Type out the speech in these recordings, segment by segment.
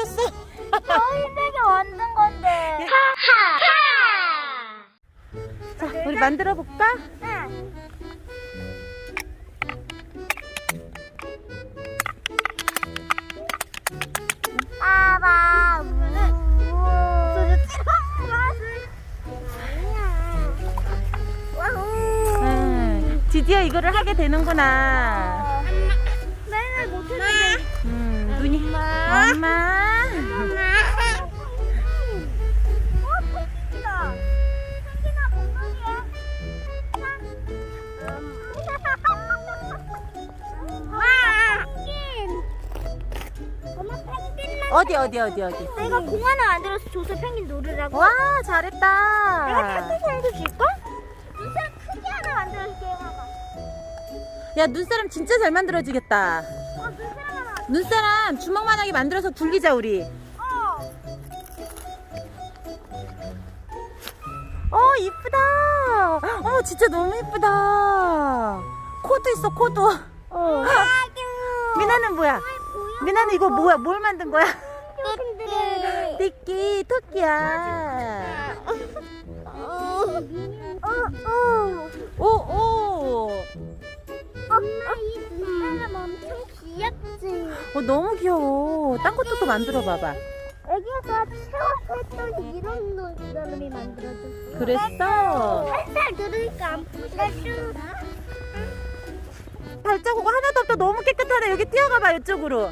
오셨어? 저희들이 만든 건데. 자, 우리 만들어 볼까? 응. 응. 드디어 이거를 하게 되는구나. 맨날 못했는데. 음, 눈이. 엄마. 어디, 어디, 어디, 어디. 내가 공 하나 만들어서 줘서 펭귄 놀으라고. 와, 내가 잘했다. 펭귄도 줄까? 눈사람 크게 하나 만들어줄게, 봐봐. 야, 눈사람 진짜 잘 만들어지겠다. 어, 눈사람 하나. 눈사람 주먹만하게 만들어서 굴리자, 우리. 어. 어, 이쁘다. 어, 진짜 너무 이쁘다. 코도 있어, 코도. 어. 미나는 뭐야? 미나는 이거 뭐야? 뭘 만든 거야? 띠띠. 띠끼, 토끼야. 어, 어. 오, 오. 엄마 이 눈사람 엄청 귀엽지? 어, 너무 귀여워. 딴 것도 또 만들어 봐봐. 애기가 채워서 했더니 이런 눈사람이 만들어졌어. 그랬어? 살살 누르니까 안 부서져. 발자국 하나도 없다. 너무 깨끗하다. 여기 뛰어가봐, 이쪽으로.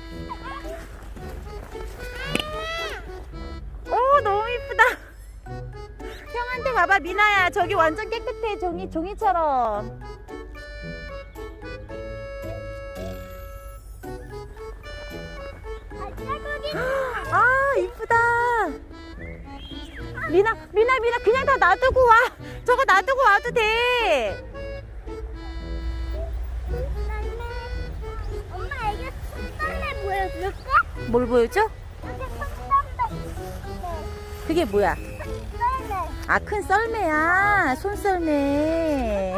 미나야. 저기 완전 깨끗해. 종이, 종이처럼. 아, 이쁘다. 미나, 미나, 미나, 그냥 다 놔두고 와. 저거 놔두고 와도 돼. 엄마 애기 손썰매 보여줄까? 뭘 보여줘? 그게 뭐야? 아, 큰 썰매야. 손썰매.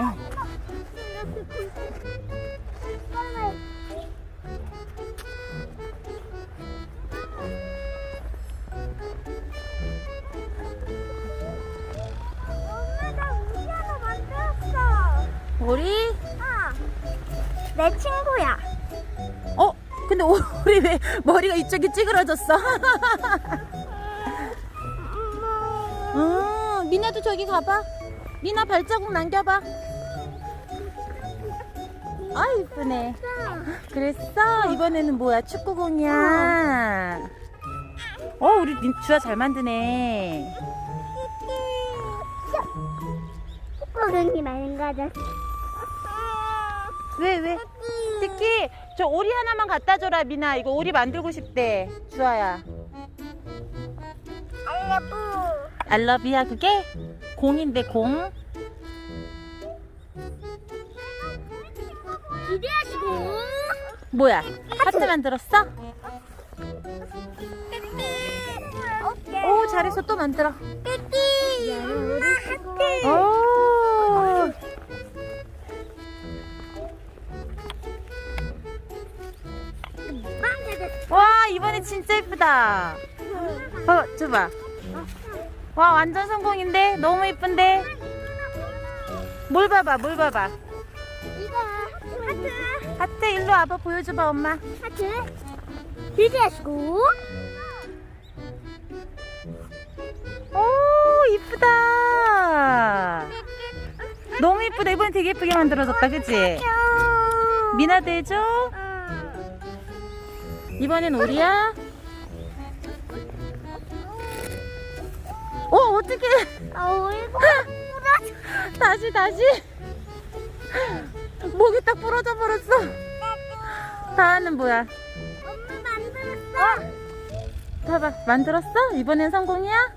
우리? 어. 내 친구야. 어? 근데 우리 왜 머리가 이쪽이 찌그러졌어? 미나도 저기 가봐. 미나 발자국 남겨봐. 아, 이쁘네. 그랬어? 이번에는 뭐야? 축구공이야. 어, 우리 민- 주아 잘 만드네. 축구공이 망가졌어. 왜, 왜? 특히 저 오리 하나만 갖다 줘라, 미나. 이거 오리 만들고 싶대. 주아야. 알려부. 알러비야, 그게? 공인데, 공? 기대하시고. 뭐야? 하트 만들었어? 오, 잘했어. 또 만들어. 띠띠. 하트. 오. 와, 이번에 진짜 예쁘다. 어, 줘봐. 와, 완전 성공인데? 너무 예쁜데? 뭘 봐봐, 뭘 봐봐. 이거 하트. 하트, 일로 와봐. 보여줘봐, 엄마. 하트. 기대하시고. 오, 이쁘다. 너무 예쁘다. 이번에 되게 예쁘게 만들어졌다, 그치? 미나도 해줘. 이번엔 우리야. 어, 어떡해. 어, 이거 부러져. 다시, 다시. 목이 딱 부러져 버렸어. 다는 뭐야? 엄마 만들었어. 봐봐, 만들었어? 이번엔 성공이야?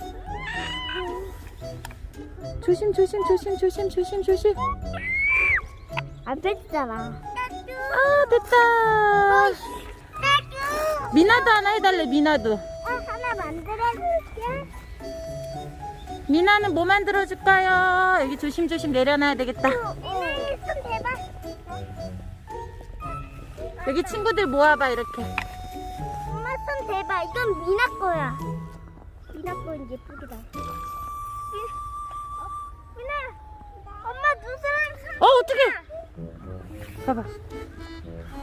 조심, 조심, 조심, 조심, 조심, 조심. 안 뺐잖아. 아, 됐다. 미나도 하나 해달래, 미나도. 어, 하나 만들어줄게. 미나는 뭐 만들어 줄까요? 여기 조심조심 내려놔야 되겠다. 손 대봐. 여기 친구들 모아봐, 이렇게. 엄마 손 대박. 이건 미나 거야. 미나 거는 예쁘게 나. 미나, 엄마 눈사람 어 어떡해 봐봐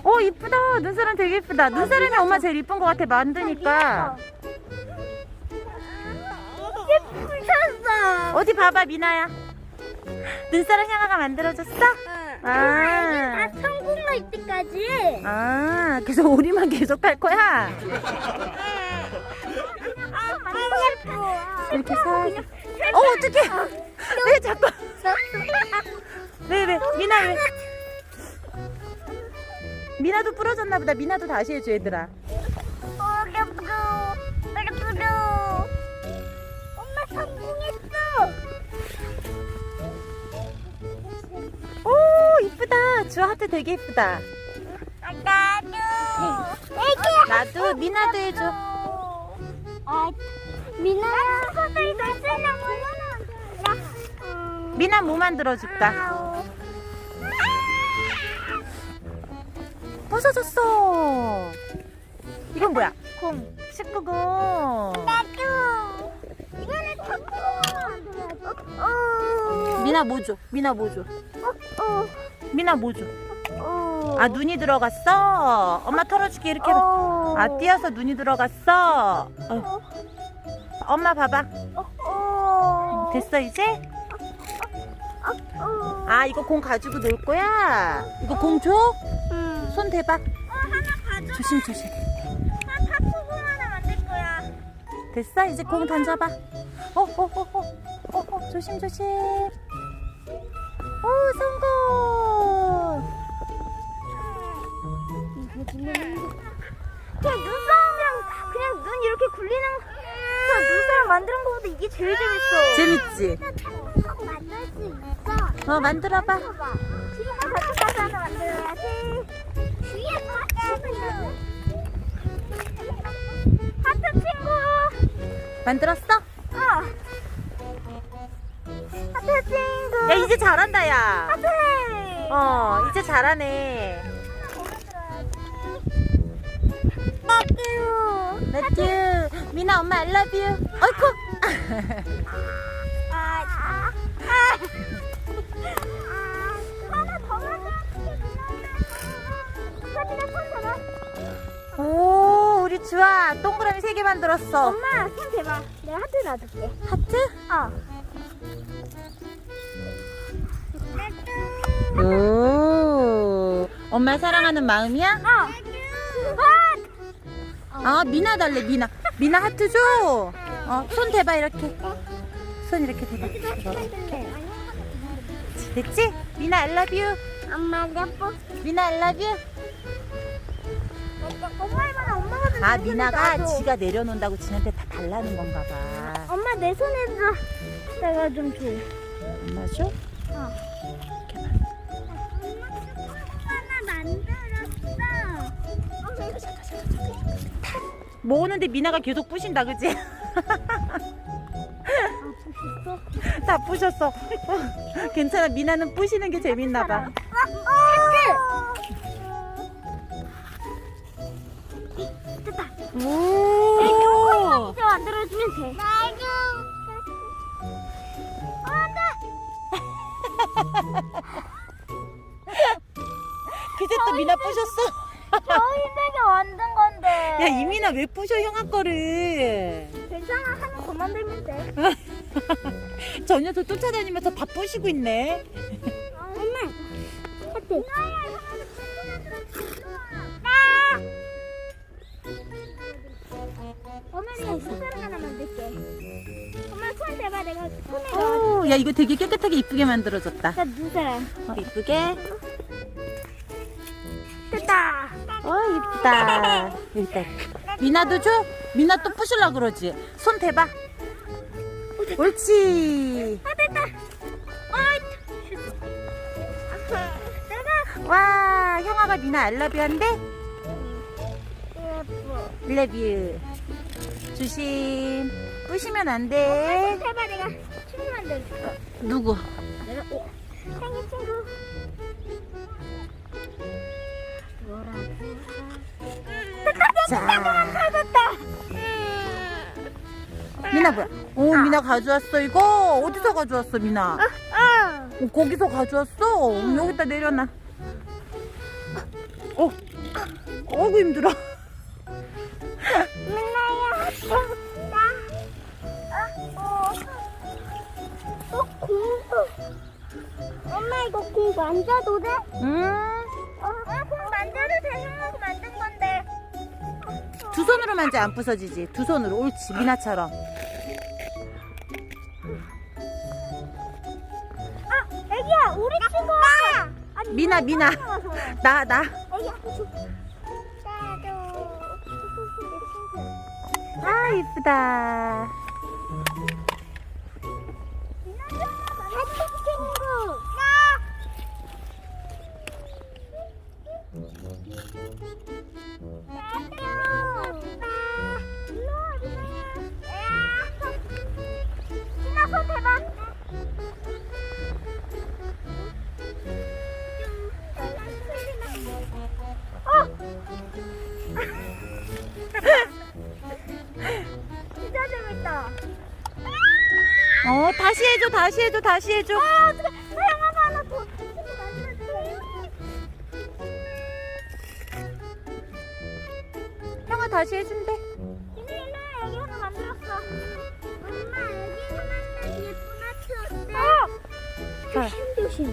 어 이쁘다 눈사람 되게 이쁘다 눈사람이 엄마 제일 이쁜 것 같아 만드니까 어. 어디 봐봐 미나야. 눈사람 향아가 만들어줬어? 아. 다 성공할 때까지. 아 그래서 우리만 계속 할 거야? 이렇게 사. 어 어떡해. 왜 자꾸 왜 왜? 미나 왜? 미나도 부러졌나 보다. 미나도 다시 해줘 얘들아 주아 하트 되게 이쁘다 나도. 나도 미나도 해줘 아, 미나야. 친구들 나 쓰려고 나. 미나 뭐 만들어줄까 부서졌어 이건 뭐야 공 19공 나도. 이거는 만들어야지. 미나 뭐 줘? 미나 뭐 줘? 어, 미나 뭐 줘? 어. 아 눈이 들어갔어? 엄마 털어줄게 이렇게 어. 아 띄어서 눈이 들어갔어 어. 엄마 봐봐 어. 됐어 이제? 어. 아 이거 공 가지고 놀 거야? 이거 공 줘? 음. 손 대봐 어. 조심 조심 나 탁구공 하나 만들 거야. 됐어? 이제 공 던져봐 어, 어, 어, 어, 어, 어, 조심 조심 오 성공 그냥 눈싸움이랑 그냥 눈 이렇게 굴리는 그냥 눈싸움 만드는 거보다 이게 제일 재밌어. 재밌지? 만들 수 있어. 어 만들어봐. 지금은 같이 하나 만들어야지. 뒤에 하트 하트 친구. 만들었어? 어. 하트 친구. 야 이제 잘한다 야 하트. 어, 이제 잘하네. 나도 미나 엄마 I love you. 어이쿠. 아, 아, 하나 더 만들어. 손 잡아. 오, 우리 주아 동그라미 세 개 만들었어. 엄마 손 대봐. 내가 하트 놔줄게. 하트? 어. 오. 엄마 사랑하는 마음이야? 어. 아, 미나 달래, 미나. 미나 하트 줘. 어, 손 대봐, 이렇게. 손 이렇게 대봐. 됐지? 미나 I love you. 엄마 예뻐. 미나 I love you. 엄마 엄마가 아, 내 손에 미나가. 지가 내려놓는다고 지한테 다 달라는 건가 봐. 엄마 내 손에서 내가 좀 줘. 엄마 줘? 어. 모으는데 미나가 계속 부신다, 그지? 다 부셨어. 어, 괜찮아, 미나는 부시는 게 재밌나 봐. 됐다. 오! 이제 만들어주면 돼. 안돼. 그제 또 미나 부셨어? 저희들이 만든 건데. 야, 이미나 왜 부셔, 형아 거를? 괜찮아. 하나 더 만들면 돼. 저 녀석 쫓아다니면서 다 부시고 있네. 엄마. 하트. 엄마 내가 손가락 하나 만들게. 엄마 손 대봐. 내가 손에 넣어. 야, 이거 되게 깨끗하게 이쁘게 만들어졌다. 나 눈사람. 어, 이쁘게. 어, 이쁘다. 일단. 미나도 줘? 미나 또 부실라 그러지? 손 대봐. 옳지. 아 됐다. 와, 형아가 미나 알라뷰 한대? 알라뷰. 조심. 부시면 안손 돼. 대봐. 내가 친구 만들게. 누구? 내가 오. 생일 친구. 자. 미나 뭐야? 오, 미나 가져왔어. 이거 어디서 가져왔어, 미나? 아. 어, 거기서 가져왔어? 음, 여기다 내려놔. 어, 어구 힘들어. 민나야. 나. 아, 어. 어, 공부. 엄마 이거 공 만져도 돼? 음, 손으로 만져 안 부서지지. 두 손으로 옳지, 미나처럼. 아, 애기야, 우리 친구. 아니, 미나, 미나. 나, 나. 애기야, 줘. 나도. 아, 이쁘다. 진짜 재밌다. 어 다시 해줘 다시 해줘 다시 해줘 아, 어떡해. 사양아 하나 더. 형아 다시 해준대 어! 조심조심.